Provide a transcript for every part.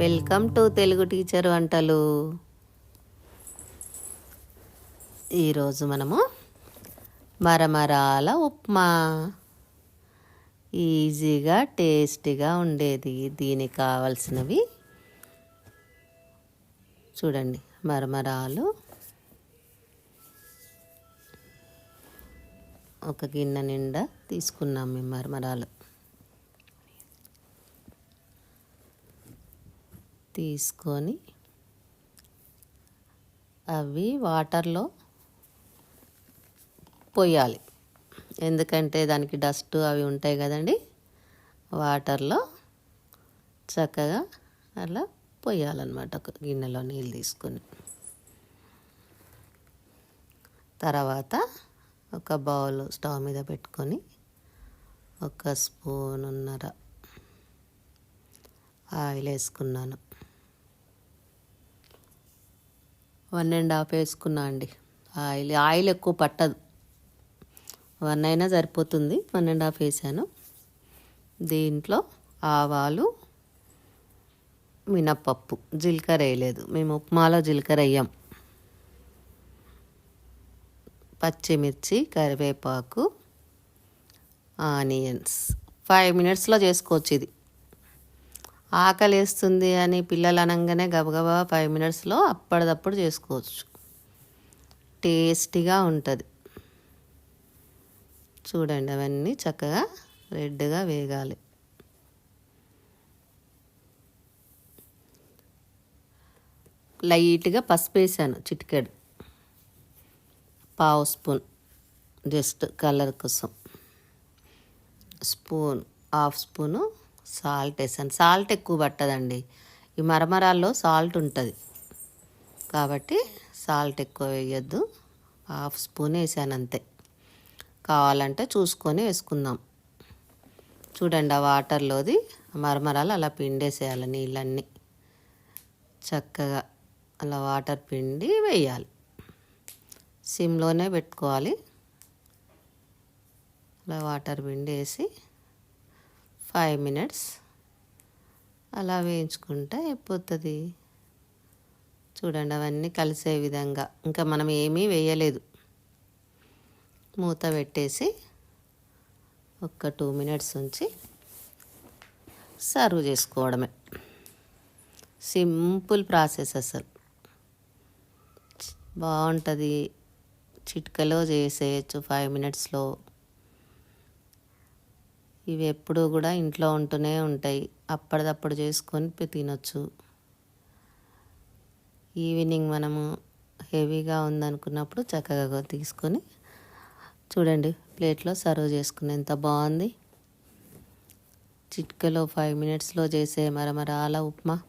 Welcome to Telugu teacher వంటలు. ఈరోజు మనము మరమరాల ఉప్మా. ఈజీగా టేస్టీగా ఉండేది. దీనికి కావలసినవి చూడండి. మరమరాలు. ఒక గిన్నె నిండా తీసుకున్నాం మేము మరమరాలు. తీసుకొని అవి వాటర్లో పోయాలి ఎందుకంటే దానికి డస్ట్ అవి ఉంటాయి కదండి వాటర్లో చక్కగా అలా పోయాలన్నమాట ఒక గిన్నెలో నీళ్ళు తీసుకొని. తర్వాత ఒక బౌల్ స్టవ్ మీద పెట్టుకొని ఒక స్పూన్ ఉన్నర ఆయిల్ వేసుకున్నాను వన్ అండ్ హాఫ్ వేసుకున్నా అండి. ఆయిల్ ఆయిల్ ఎక్కువ పట్టదు. వన్ అయినా సరిపోతుంది. వన్ అండ్ హాఫ్ వేసాను. దీంట్లో ఆవాలు మినప్పప్పు జీలకర్ర వేయలేదు. మేము ఉప్మాలో జీలకర్ర వేయం. పచ్చిమిర్చి కరివేపాకు ఆనియన్స్. ఫైవ్ మినిట్స్లో చేసుకోవచ్చు ఇది. ఆకలి వేస్తుంది అని పిల్లలు అనగానే గబగబా ఫైవ్ మినిట్స్లో అప్పటిదప్పుడు చేసుకోవచ్చు. టేస్టీగా ఉంటుంది. చూడండి అవన్నీ చక్కగా రెడ్గా వేగాలి. లైట్గా పసుపు వేసాను చిటికెడు. పావు స్పూన్ జస్ట్ కలర్ కోసం. స్పూన్ హాఫ్ స్పూను సాల్ట్ వేసాను. సాల్ట్ ఎక్కువ పట్టదండి. ఈ మరమరాల్లో సాల్ట్ ఉంటుంది. కాబట్టి సాల్ట్ ఎక్కువ వేయద్దు. హాఫ్ స్పూన్ వేసాను అంతే. కావాలంటే చూసుకొని వేసుకుందాం. చూడండి ఆ వాటర్లోది మరమరాలు అలా పిండేసేయాలి నీళ్ళన్నీ. చక్కగా అలా వాటర్ పిండి వేయాలి. సిమ్లోనే పెట్టుకోవాలి. అలా వాటర్ పిండి వేసి ఫైవ్ మినిట్స్ అలా వేయించుకుంటే అయిపోతుంది. చూడండి అవన్నీ కలిసే విధంగా. ఇంకా మనం ఏమీ వేయలేదు. మూత పెట్టేసి ఒక టూ మినిట్స్ ఉంచి సర్వ్ చేసుకోవడమే. సింపుల్ ప్రాసెస్ అసలు. బాగుంటుంది. చిటికలో చేసేయచ్చు ఫైవ్ మినిట్స్లో. ఇవి ఎప్పుడూ కూడా ఇంట్లో ఉంటూనే ఉంటాయి. అప్పటిదప్పుడు చేసుకొని తినొచ్చు. ఈవినింగ్ మనము హెవీగా ఉందనుకున్నప్పుడు చక్కగా తీసుకొని చూడండి ప్లేట్లో సర్వ్ చేసుకుని ఎంత బాగుంది. చిట్కలో ఫైవ్ మినిట్స్లో చేసే మరమరాల upma.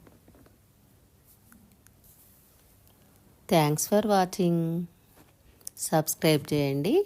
Thanks for watching. Subscribe చేయండి.